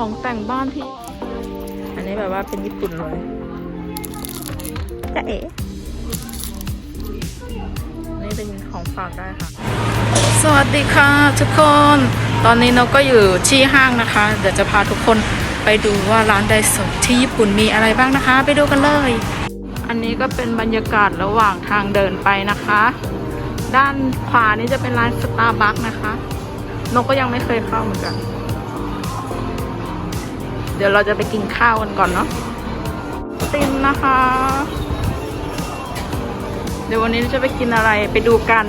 ของแต่งบ้านที่ อันนี้แบบว่าเป็นญี่ปุ่นเลยจะเอ๋นี่เป็นของฝากได้ค่ะ สวัสดีค่ะทุกคน ตอนนี้นกก็อยู่ที่ห้างนะคะ เดี๋ยวจะพาทุกคนไปดูว่าร้านไดโซะที่ญี่ปุ่นมีอะไรบ้างนะคะ ไปดูกันเลย อันนี้ก็เป็นบรรยากาศระหว่างทางเดินไปนะคะ ด้านขวานี่จะเป็นร้านสตาร์บัคนะคะ นกก็ยังไม่เคยเข้าเหมือนกัน เดี๋ยวเราจะไปกินข้าวกันก่อนเนาะติมนะคะ เดี๋ยววันนี้เราจะไปกินอะไรไปดูกัน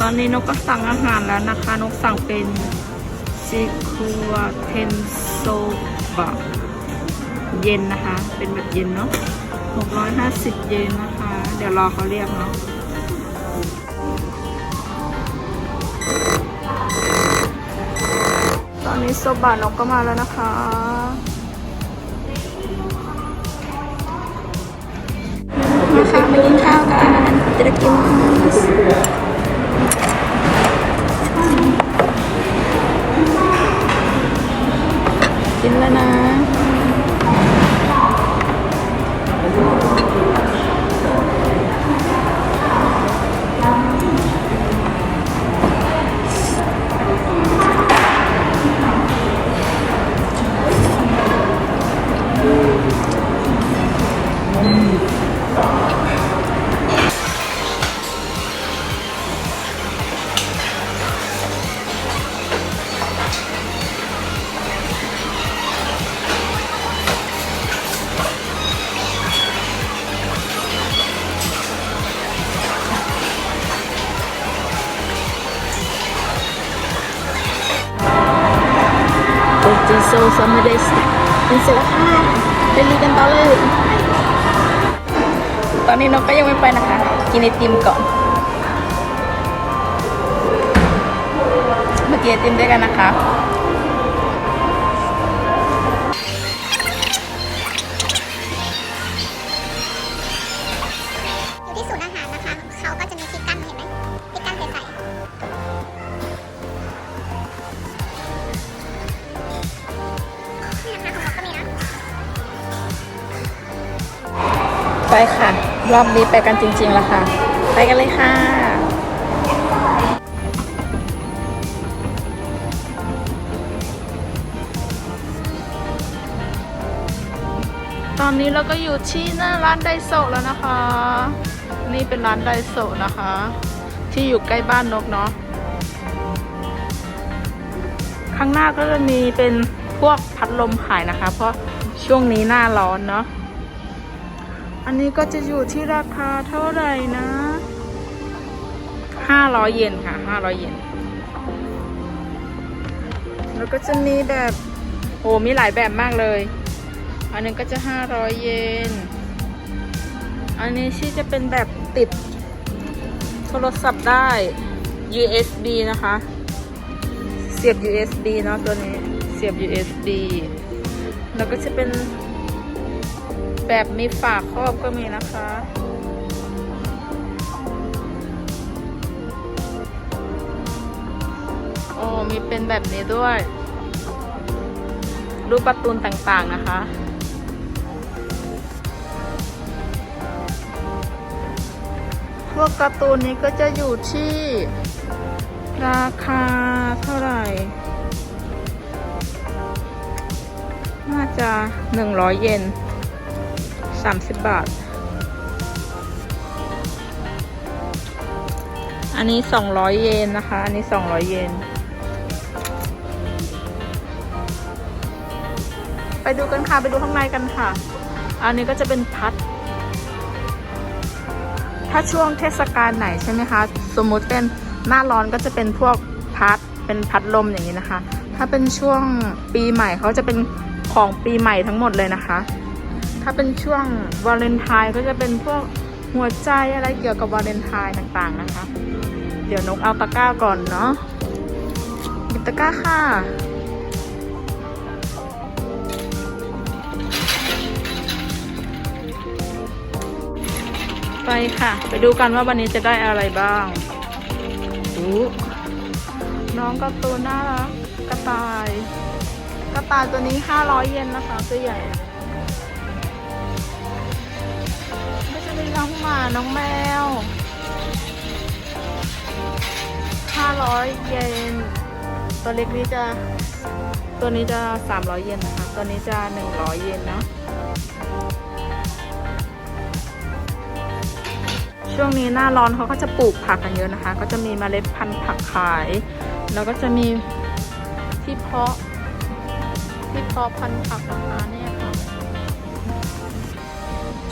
ตอนนี้นกก็สั่งอาหารแล้วนะคะ นกสั่งเป็นซิคัวเทนโซ บาท เย็นนะคะ เป็นแบบเย็นเนาะ650 เยนนะคะ เดี๋ยวรอเขาเรียกเนาะตอนนี้โซบะนกก็มาแล้วนะคะ มาค่ะมากินข้าวกันจะกิน โซซามาเป็นเสร็จแล้วค่ะไปรีกันต่อเลย ตอนนี้นกก็ยังไม่ไปนะคะ กินไอติมก่อน มากินไอติมด้วยกันนะคะ ไปค่ะ รอบนี้ไปกันจริงๆแล้วค่ะ ไปกันเลยค่ะ ตอนนี้เราก็อยู่ที่หน้าร้านไดโซแล้วนะคะ นี่เป็นร้านไดโซนะคะ ที่อยู่ใกล้บ้านนกเนาะข้างหน้าก็จะมีเป็นพวกพัดลมขายนะคะ เพราะช่วงนี้หน้าร้อนเนาะ นนี้ก็จะอยู่ที่ราคาเท่าไหร่นะห้าร้อยเยนค่ะห้าร้อยเยนแล้วก็จะมีแบบโอ้มีหลายแบบมากเลย อันนึงก็จะห้าร้อยเยน อันนี้ที่จะเป็นแบบติดโทรศัพท์ได้ USB นะคะ เสียบ USB เนาะตัวนี้ เสียบ USB แล้วก็จะเป็น แบบมีฝากครอบก็มีนะคะ โอ้มีเป็นแบบนี้ด้วย รูปการ์ตูนต่างๆนะคะพวกการ์ตูนนี้ก็จะอยู่ที่ ราคาเท่าไหร่ น่าจะหนึ่งร้อยเยน สามสิบบาท อันนี้สองร้อยเยนนะคะ อันนี้สองร้อยเยน ไปดูกันค่ะ ไปดูข้างในกันค่ะ อันนี้ก็จะเป็นพัด ถ้าช่วงเทศกาลไหนใช่ไหมคะ สมมุติเป็นหน้าร้อนก็จะเป็นพวกพัด เป็นพัดลมอย่างนี้นะคะ ถ้าเป็นช่วงปีใหม่เขาจะเป็นของปีใหม่ทั้งหมดเลยนะคะ ถ้าเป็นช่วงวาเลนไทน์ก็จะเป็นพวกหัวใจอะไรเกี่ยวกับวาเลนไทน์ต่างๆนะคะ เดี๋ยวนกเอาตะกร้าก่อนเนาะตะกร้าค่ะไปค่ะ ไปดูกันว่าวันนี้จะได้อะไรบ้างอู้น้องกระตูนน่ารักกระต่าย กระต่ายตัวนี้ 500 เยนนะคะ ตัวใหญ่ น้องหมาน้องแมว 500 เยน ตัวเล็กนี้จะ ตัวนี้จะ 300 เยนนะคะ ตัวนี้จะ 100 เยนเนาะ ช่วงนี้หน้าร้อนเขาก็จะปลูกผักกันเยอะนะคะ ก็จะมีมเมล็ดพันธุ์ผักขาย แล้วก็จะมีที่เพาะ ที่เพาะพันธุ์ผักนะคะเนี่ย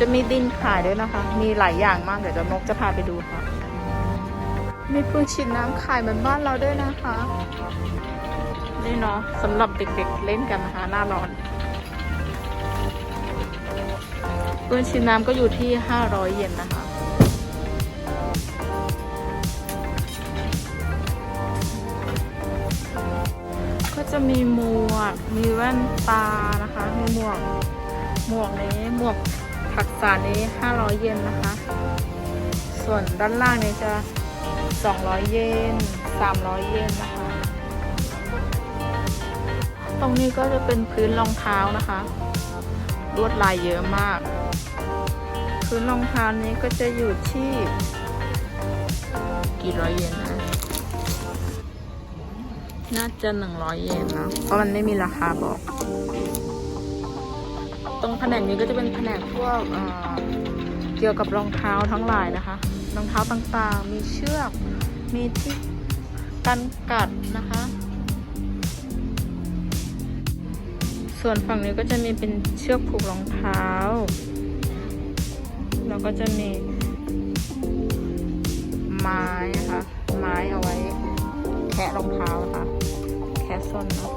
จะมีดินขายด้วยนะคะ มีหลายอย่างมาก เดี๋ยวจะนกจะพาไปดูค่ะ มีปืนฉีดน้ำขายเหมือนบ้านเราด้วยนะคะ นี่เนาะสำหรับเด็กๆเล่นกันนะคะ หน้าร้อนปืนฉีดน้ำก็อยู่ที่ 500 เยนนะคะ ก็จะมีหมวก มีแว่นตานะคะ มีหมวก หมวกนี้หมวก ผักสานี้ 500 เยนนะคะ ส่วนด้านล่างนี้จะ 200 เยน 300 เยนนะคะ ตรงนี้ก็จะเป็นพื้นรองเท้านะคะ ลวดลายเยอะมาก พื้นรองเท้านี้ก็จะอยู่ที่กี่ร้อยเยนนะ น่าจะหนึ่งร้อยเยนนะ เพราะมันไม่มีราคาบอก ตรงแผนกนี้ก็จะเป็นแผนกพวกเเกี่ยวกับรองเท้าทั้งหลายนะคะ รองเท้าต่างๆ มีเชือก มีที่กันกัดนะคะ ส่วนฝั่งนี้ก็จะมีเป็นเชือกผูกรองเท้า แล้วก็จะมีไม้นะคะ ไม้เอาไว้แคะรองเท้าค่ะแคะส้นนะ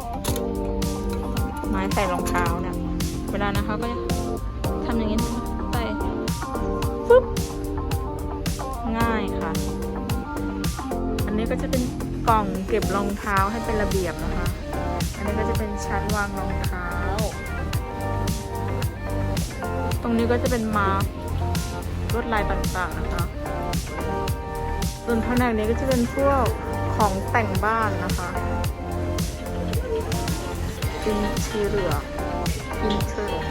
ไม้ใส่รองเท้าเนี่ย เวลานะคะก็จะทำอย่างนี้นะคะใส่ปุ๊บง่ายค่ะ อันนี้ก็จะเป็นกล่องเก็บรองเท้าให้เป็นระเบียบนะคะ อันนี้ก็จะเป็นชั้นวางรองเท้า ตรงนี้ก็จะเป็นมาร์คลวดลายต่างๆนะคะ ส่วนแผนกนี้ก็จะเป็นพวกของแต่งบ้านนะคะอินเทเรีย อินเทอร์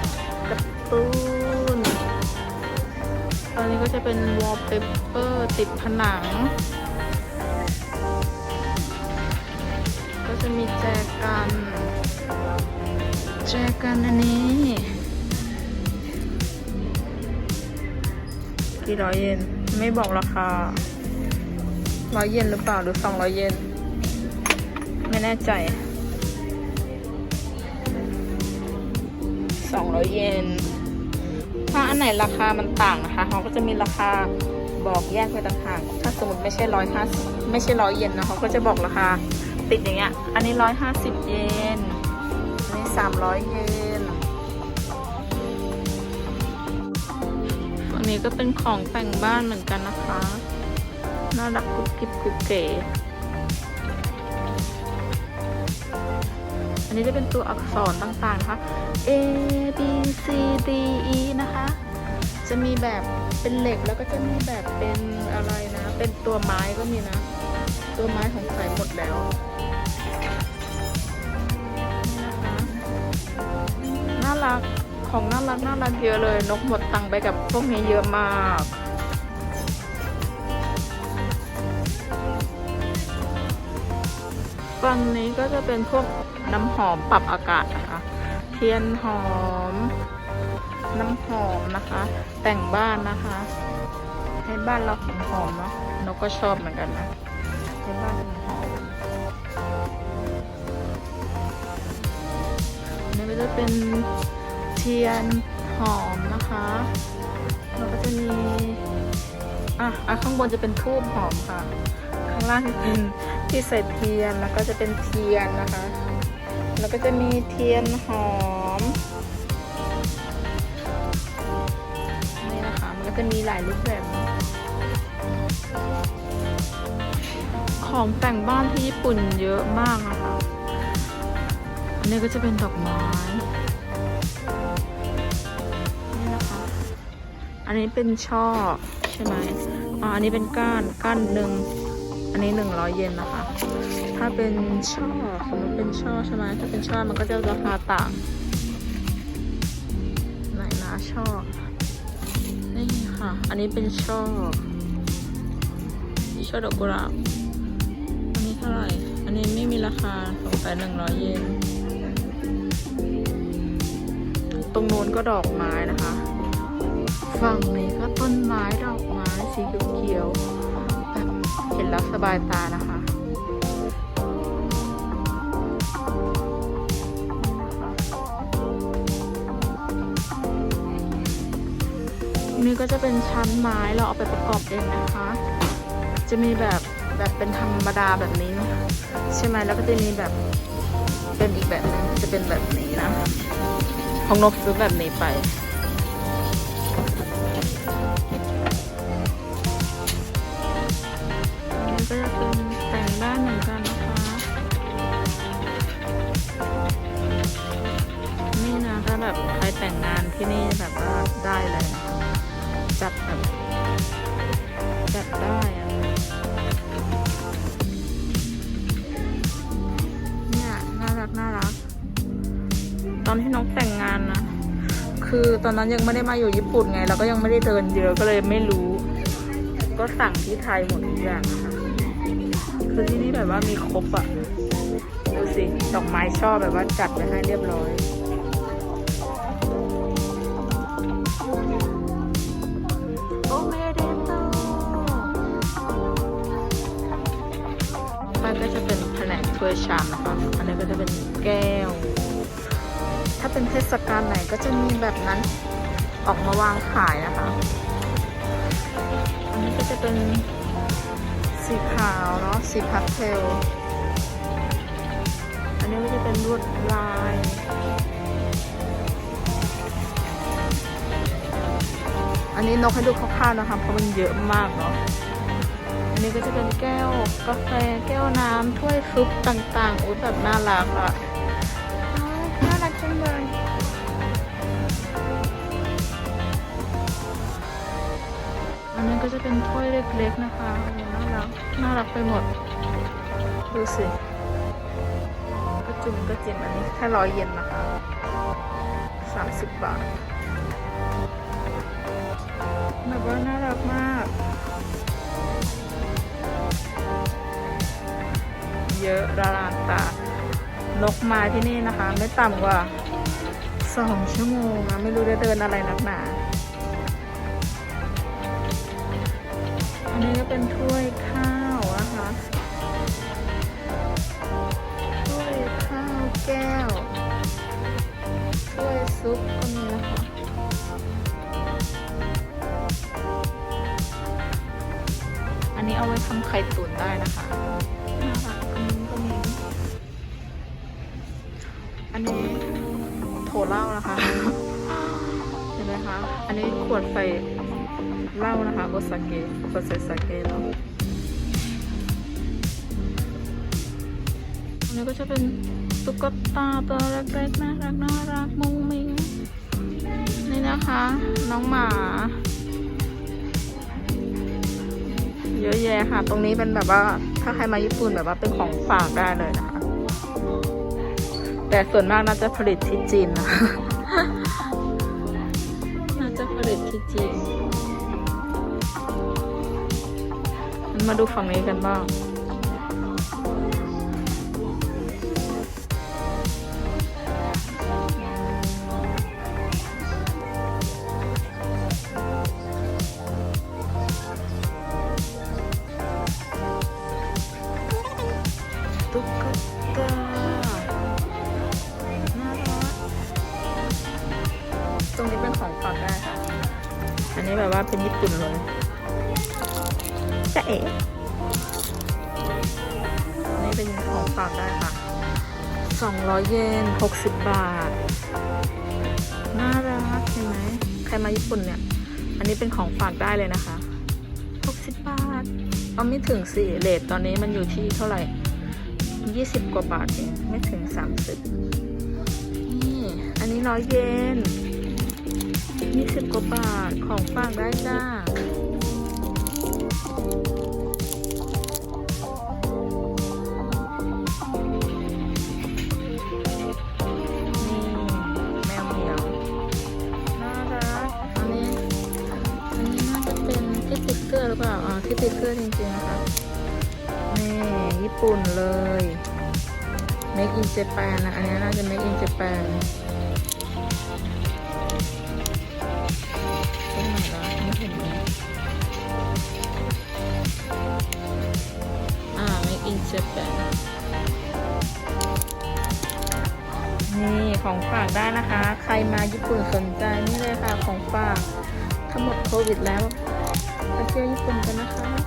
กร์ตูนตอนนี้ก็จะเป็นวอลเปเปอร์ติดผนัง ก็จะมีแจกันแจกันอันนี้กี่ร้อยเยนไม่บอกราคาร้อยเยนหรือเปล่าหรือสองร้อยเยนไม่แน่ใจ สองร้อยเยน ถ้าอันไหนราคามันต่างนะคะเขาก็จะมีราคาบอกแยกไว้ต่างหากถ้าสมมติไม่ใช่ร้อยห้าไม่ใช่ร้อยเยนนะเขาก็จะบอกราคาติดอย่างเงี้ย อันนี้ร้อยห้าสิบเยน อันนี้สามร้อยเยนอันนี้ก็เป็นของแต่งบ้านเหมือนกันนะคะ น่ารักกุ๊บกิ๊บกุ๊บเก๋ อันนี้จะเป็นตัวอักษรต่างๆนะคะ A B C D E นะคะ จะมีแบบเป็นเหล็กแล้วก็จะมีแบบเป็นอะไรนะ เป็นตัวไม้ก็มีนะ ตัวไม้ของใส่หมดแล้วนี่นะคะน่ารักของน่ารักน่ารักเยอะเลย นกหมดตังไปกับพวกนี้เยอะมากฝั่งนี้ก็จะเป็นพวก น้ำหอมปรับอากาศนะคะ เทียนหอม น้ำหอมนะคะ แต่งบ้านนะคะ ให้บ้านเราหอมหอมเนาะนกก็ชอบเหมือนกันนะให้บ้านหอมนนี้ก็จะเป็นเทียนหอมนะคะแล้วก็จะมีอะอะข้างบนจะเป็นทูบหอมค่ะ ข้างล่างจะเป็นที่ใส่เทียนแล้วก็จะเป็นเทียนนะคะ แล้วก็จะมีเทียนหอม นี่นะคะ มันก็จะมีหลายรูปแบบ ของแต่งบ้านที่ญี่ปุ่นเยอะมากนะคะอันนี้ก็จะเป็นดอกไม้ นี่นะคะ อันนี้เป็นช่อช่อช่ไหมอ๋ออันนี้เป็นก้าน ก้านหนึ่ง อันนี้หนึ่งร้อยเยนนะคะ ถ้าเป็นช่อสมมติเป็นช่อใช่ไหมถ้าเป็นช่อมันก็จะราคาต่าง ไหนนะช่อ นี่ค่ะ อันนี้เป็นช่อช่อดอกกุหลาบอันนี้เท่าไหร่ อันนี้ไม่มีราคาสงสัยหนึ่งร้อยเยน ตรงโน้นก็ดอกไม้นะคะ ฝั่งนี้ก็ต้นไม้ดอกไม้สีเขียวแบบเห็นแล้วสบายตานะคะ นี้ก็จะเป็นชั้นไม้เราเอาไปประกอบเองนะคะ จะมีแบบแบบเป็นธรรมดาแบบนี้นะใช่ไหมแล้วก็จะมีแบบเป็นอีกแบบหนึงจะเป็นแบบนี้นะ ของนกซื้อแบบนี้ไปนนี้ก็จะเป็นแต่งบ้านเหมือนกันนะคะ นี่นะถ้าแบบใครแต่งงานที่นี่แบบว่าได้เลย จัดแบบจัดได้อะเนี่ยน่ารักน่ารัก ตอนที่น้องแต่งงานนะ คือตอนนั้นยังไม่ได้มาอยู่ญี่ปุ่นไง เราก็ยังไม่ได้เดินเยอะก็เลยไม่รู้ ก็สั่งที่ไทยหมดทุกอย่างคะคือที่นี่แบบว่ามีครบอะดูสิ ดอกไม้ช่อแบบว่าจัดไว้ให้เรียบร้อย นกถ้วยชามนะคะอันนี้ก็จะเป็นแก้ว ถ้าเป็นเทศกาลไหนก็จะมีแบบนั้นออกมาวางขายนะคะ อันนี้ก็จะเป็นสีขาวเนาะสีพาสเทล อันนี้ก็จะเป็นลวดลายอันนี้นกให้ดูคร่าวๆนะคะเพราะมันเยอะมากเนาะ นนี้ก็จะเป็นแก้วกาแฟแก้วน้ำถ้วยซุปต่างๆอุ้ยแบบน่ารักอะน่ารักจังเลยอันนี้ก็จะเป็นถ้วยเล็กๆนะคะโอ้น่ารักน่ารักไปหมด ดูสิกระจุมกระจิมอันนี้แค่ร้อยเยนนะคะสามสิบบาทแบบว่าน่ารักมาก เยอะระลานตานกมาที่นี่นะคะ ไม่ต่ำกว่าสองชั่วโมงอะไม่รู้จะเดินอะไรนักหนาอันนี้ก็เป็นถ้วยข้าวนะคะถ้วยข้าวแก้วถ้วยซุปก็มีนะคะอันนี้เอาไว้ทำไข่ตุ๋นได้นะคะ อันนี้โถเหล้านะคะ เห็นไหมคะ อันนี้ขวดใส่เหล้านะคะโอซาเกะขวดใส่สาเกะเนาะอันนี้ก็จะเป็นตุ๊กตาตัวเล็กๆน่ารักน่ารักมุ้งมิ้งนี่นะคะ น้องหมาเยอะแยะค่ะ ตรงนี้เป็นแบบว่าถ้าใครมาญี่ปุ่นแบบว่าเป็นของฝากได้เลยนะคะ แต่ส่วนมากน่าจะผลิตที่จีนนะน่าจะผลิตที่จีนมาดูฝั่งนี้กันบ้างตุ๊กตาน่า นนี้แบบว่าเป็นญี่ปุ่นเลยจะเอ๋อันนี้เป็นของฝากได้ค่ะ 200 เยน 60 บาท น่ารักเห็นไหม ใครมาญี่ปุ่นเนี่ย อันนี้เป็นของฝากได้เลยนะคะ 60 บาท เอาไม่ถึงสิเลทตอนนี้มันอยู่ที่เท่าไหร่ยี่สิบกว่าบาทเอง ไม่ถึงสามสิบนี่อันนี้ร้อยเยน ยี่สิบกว่าบาท ของฝากได้จ้านี่แมวเหมียวน่าอันนี้อันนี้น่าจะเป็นที่ติดเสื้อหรือเปล่าอ่าที่ติดเสื้อจริงๆนะคะนี่ญี่ปุ่นเลย Make in Japan นะ อันนี้น่าจะ Make in Japan ตรงไหนล่ะไม่เห็นเลยอ่า Make in Japan นี่ของฝากได้นะคะ ใครมาญี่ปุ่นสนใจนี่เลยค่ะของฝากถ้งหมดโควิดแล้วไปเที่ยวญี่ปุ่นกันนะคะ